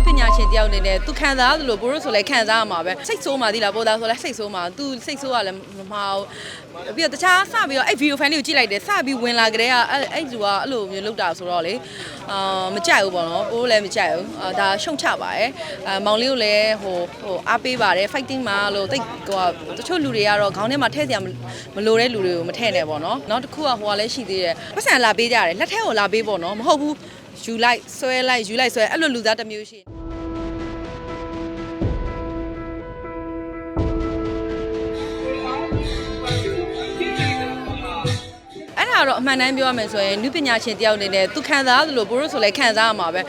လူပညာရှင်တယောက်အနေနဲ့သူခံစားသလိုဘိုးတို့ဆိုလဲခံစားရမှာပဲစိတ်ဆိုးမှသီလားပိုသားဆိုလဲစိတ်ဆိုးမှသူစိတ်ဆိုးရလဲမမှားဘူးပြီးတော့တခြားစပြီးတော့အဲ့ဗီဒီယိုဖိုင်လေးကိုကြည့်လိုက်တယ်စပြီးဝင်လာကြတဲ့ကအဲ့အဲ့လူကအဲ့လိုမျိုးလုပ်တာဆိုတော့လေအာမကြိုက်ဘူးပေါ့နော်ဘိုးလည်းမကြိုက်ဘူးအာဒါရှုံချပါတယ်အာမောင်လေးကိုလည်းဟိုဟိုအားပေးပါတယ် fighting မှာလို့တိတ်ဟိုတချို့လူတွေကတော့ခေါင်းထဲမှာထည့်စရာမလိုတဲ့လူတွေကိုမထည့်နဲ့ပေါ့နော်နောက်တစ်ခုကဟိုကလည်းရှိသေးတယ်ပတ်စံလာပေးကြတယ်လက်ထဲကိုလာပေးပေါ့နော်မဟုတ်ဘူး ယူလိုက်ဆွဲလိုက်ယူလိုက်ဆွဲအဲ့လိုလူသားတစ်မျိုးရှိတယ်အဲ့ဒါတော့အမှန်တမ်းပြောရမယ်ဆိုရင်နုပညာရှင်တယောက်အနေနဲ့သူခံစားသလိုဘိုးတို့ဆိုလဲခံစားရမှာပဲ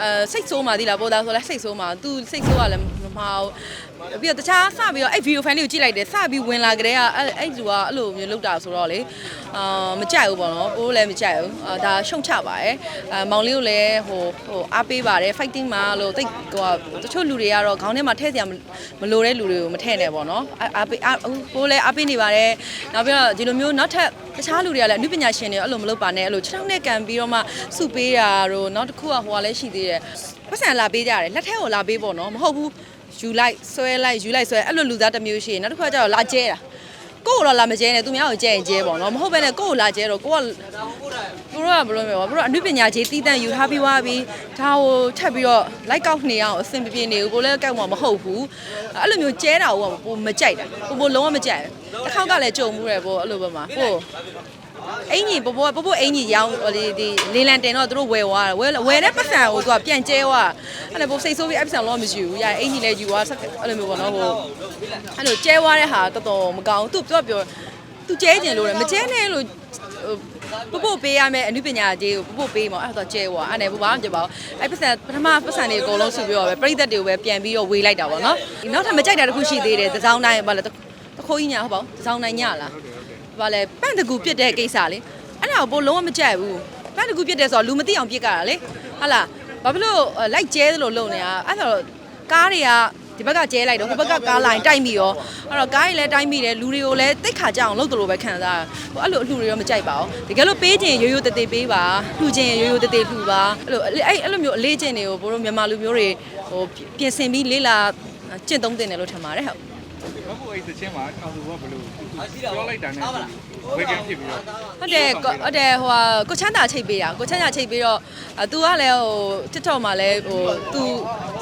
အဲစိတ်ဆိုးမှသီလားပိုသားဆိုလဲစိတ်ဆိုးမှသူစိတ်ဆိုးရလဲမမှားဘူးပြီးတော့တခြားစပြီးတော့အဲ့ဗီဒီယိုဖိုင်လေးကိုကြည့်လိုက်တယ်စပြီးဝင်လာကြတဲ့ကအဲ့အဲ့လူကအဲ့လိုမျိုးလုပ်တာဆိုတော့လေ အာမကြိုက်ဘူးပေါ့နော်ဘိုးလည်းမကြိုက်ဘူးအာဒါရှုံချပါတယ်အာမောင်လေးကိုလည်းဟိုဟိုအားပေးပါတယ် fighting မှာလို့တိတ်ဟိုတချို့လူတွေကတော့ခေါင်းထဲမှာထည့်စရာမလိုတဲ့လူတွေကိုမထည့်နဲ့ပေါ့နော်အားပေးအားဘိုးလည်းအားပေးနေပါတယ်နောက်ပြီးတော့ဒီလိုမျိုးနောက်ထပ်တခြားလူတွေကလည်းအနုပညာရှင်တွေအဲ့လိုမလုပ်ပါနဲ့အဲ့လိုခြေထောက်နဲ့ကန်ပြီးတော့မှစုပေးတာတို့နောက်တစ်ခုကဟိုကလည်းရှိသေးတယ်ပတ်စံလာပေးကြတယ်လက်ထဲကိုလာပေးပေါ့နော်မဟုတ်ဘူးယူလိုက်ဆွဲလိုက်ယူလိုက်ဆွဲအဲ့လိုလူသားတစ်မျိုးရှိရင်နောက်တစ်ခါကျတော့လာကျဲတာ ကိုယ့်ကိုတော့လာမကျဲနဲ့သူများကိုကျဲရင်ကျဲပေါ့နော်မဟုတ်ဘဲနဲ့ကိုယ့်ကိုလာကျဲတော့ကိုကသူတို့ကဘယ်လိုမျိုးပေါ့သူတို့အနုပညာကြီးတီးတန့်ယူထားပြီးွားပြီးဒါကိုထပ်ပြီးတော့လိုက်ကောက်နေအောင်အဆင်ပြေနေဘူးကိုလည်းကောက်မှာမဟုတ်ဘူးအဲ့လိုမျိုးကျဲတာကိုကပိုမကြိုက်တာပိုပိုလုံးဝမကြိုက်ဘူးတစ်ခေါက်ကလည်းကြုံမှုတယ်ပေါ့အဲ့လိုပဲမှာဟို အင်ကြီးပပိုပပိုအင်ကြီးရောင်းဟိုဒီဒီလေးလံတင်တော့သူတို့ဝယ်သွားတယ်ဝယ်ဝယ်တဲ့ပတ်စံကိုသူကပြန်ကျဲသွားအဲ့ဒါပိုစိတ်ဆိုးပြီးအပတ်စံလုံးမရှိဘူးရအင်ကြီးလည်းယူသွားဆက်အဲ့လိုမျိုးပေါ့နော်ဟိုအဲ့လိုကျဲသွားတဲ့ဟာတော်တော်မကောင်းသူသူကပြောသူကျဲကျင်လို့တယ်မကျဲနဲ့လို့ပပိုပေးရမယ်အနုပညာကြီးကိုပပိုပေးမှာအဲ့တော့ကျဲသွားအဲ့နဲ့ဘာမှမကြပါဘူးအဲ့ပတ်စံပထမပတ်စံတွေအကုန်လုံးစုပြီးတော့ပဲပြိသက်တွေကိုပဲပြန်ပြီးတော့ဝေးလိုက်တာပေါ့နော်နောက်ထပ်မကြိုက်တာတစ်ခုရှိသေးတယ်သစောင်းတိုင်းဘာလဲတခိုးကြီးညာဟုတ်ပါဘူးသစောင်းတိုင်းညလား ဘာလဲပန့်တကူပြစ်တဲ့ကိစ္စလေအဲ့ဒါကိုပိုလုံးဝမကြိုက်ဘူးပန့်တကူပြစ်တဲ့ဆိုတော့လူမသိအောင်ပြစ်ကြတာလေဟုတ်လားဘာဖြစ်လို့လိုက်ကျဲသလိုလုပ်နေတာအဲ့တော့ကားတွေကဒီဘက်ကကျဲလိုက်တော့ဟိုဘက်ကကားလိုင်းတိုက်မိရောအဲ့တော့ကားတွေလည်းတိုက်မိတယ်လူတွေကိုလည်းတိတ်ခါကြအောင်လုပ်တယ်လို့ပဲခံစားရဟိုအဲ့လိုအလှတွေရောမကြိုက်ပါဘူးတကယ်လို့ပေးခြင်းရိုးရိုးတသေးပေးပါလှူခြင်းရိုးရိုးတသေးလှူပါအဲ့လိုအဲ့အဲ့လိုမျိုးအလေးခြင်းတွေကိုဘိုးတို့မြန်မာလူမျိုးတွေဟိုပြင်ဆင်ပြီးလေးလာကျင့်သုံးတင်တယ်လို့ထင်ပါတယ်ဟုတ်ဘာဖို့ အဲ့သချင်းမှာအောင်သူကဘယ်လိုပြောလိုက်တာနဲ့ဝေကန်းဖြစ်ပြီးတော့ဟုတ်တယ်ဟုတ်တယ်ဟိုဟာကိုချမ်းသာချိတ်ပေးတာကိုချမ်းသာချိတ်ပေးတော့အသူကလည်းဟို TikTok မှာလည်းဟိုသူ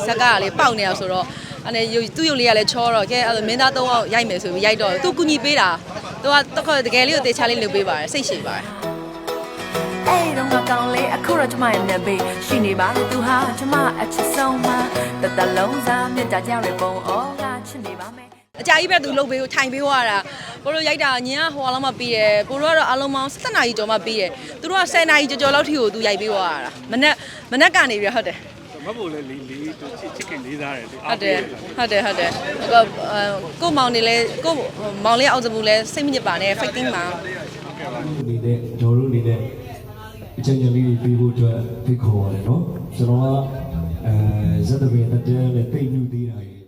ဇက်ကလည်းပေါက်နေရဆိုတော့အဲ့သူယုံလေးကလည်းချောတော့ကဲအဲ့မင်းသားသုံးယောက်ရိုက်မယ်ဆိုပြီးရိုက်တော့သူကူညီပေးတာသူကတခါတကယ်လေးကိုတေချာလေးလုပ်ပေးပါတယ်စိတ်ရှိပါတယ်အဲ့တော့ငါကောင်းလေးအခုတော့ကျမရဲ့နဘေးရှိနေပါလို့သူဟာကျမအချစ်ဆုံးမှာတတလုံးစားမြတ်တာကြောင့်လေပုံအော်ကချစ်နေပါမယ် အကြာကြီးပဲ तू လုပ်ပေးထိုင်ပေးသွားတာပိုတို့ရိုက်တာညင်ကဟိုလောက်မှပြီးတယ်ပိုတို့ကတော့အလုံးပေါင်း17နာရီကျော်မှပြီးတယ်သူတို့က10နာရီကျော်ကျော်လောက်ထိကို तू ရိုက်ပေးသွားတာမနေ့မနေ့ကနေပြီးဟုတ်တယ်မဖို့လေလေးလေးသူချစ်ခင်လေးစားတယ်သူဟုတ်တယ်ဟုတ်တယ်ဟုတ်တယ်ဟိုကိုမောင်နေလဲကိုမောင်လေးအောင်စမှုလဲစိတ်မညစ်ပါနဲ့ fighting မှာနေတဲ့ကျွန်တော်တို့နေတဲ့အချိန်ကြီးလေးတွေပြီးဖို့အတွက်ဖိတ်ခေါ်ရတယ်နော်ကျွန်တော်ကအဲဇက်တပင်တက်တဲ့နဲ့တိတ်ညူသေးတာကြီး